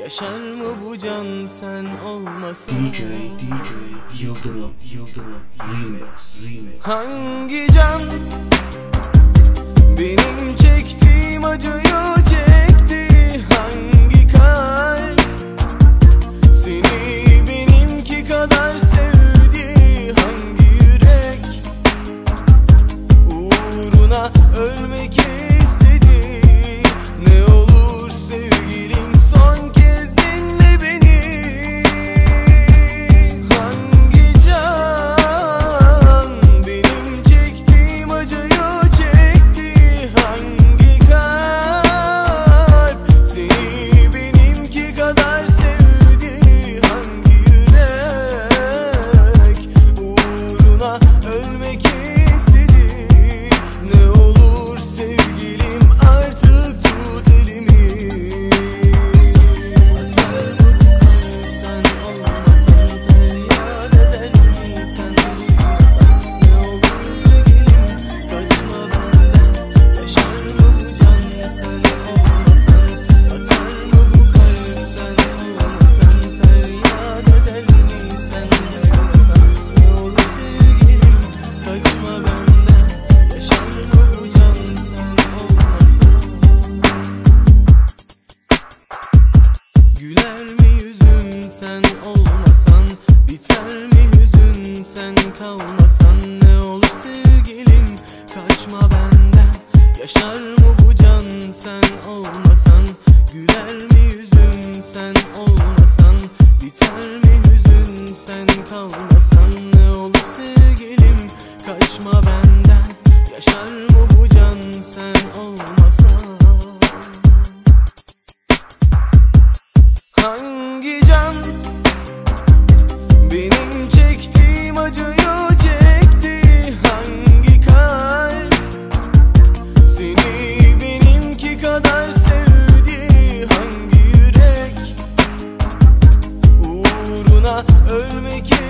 Yaşar mı bu can sen olmasan? DJ DJ Yıldırım Yıldırım Remix Remix. Hangi can Güler mi yüzün sen olmasan? Biter mi hüzün sen kalmasan? Ne olur sevgilim kaçma benden. Yaşar mı bu can sen olmasan? Güler Hangi can? Benim çektiğim acıyı çekti. Hangi kalp? Seni benimki kadar sevdi. Hangi yürek? Uğruna ölmek istedi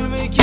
ölmek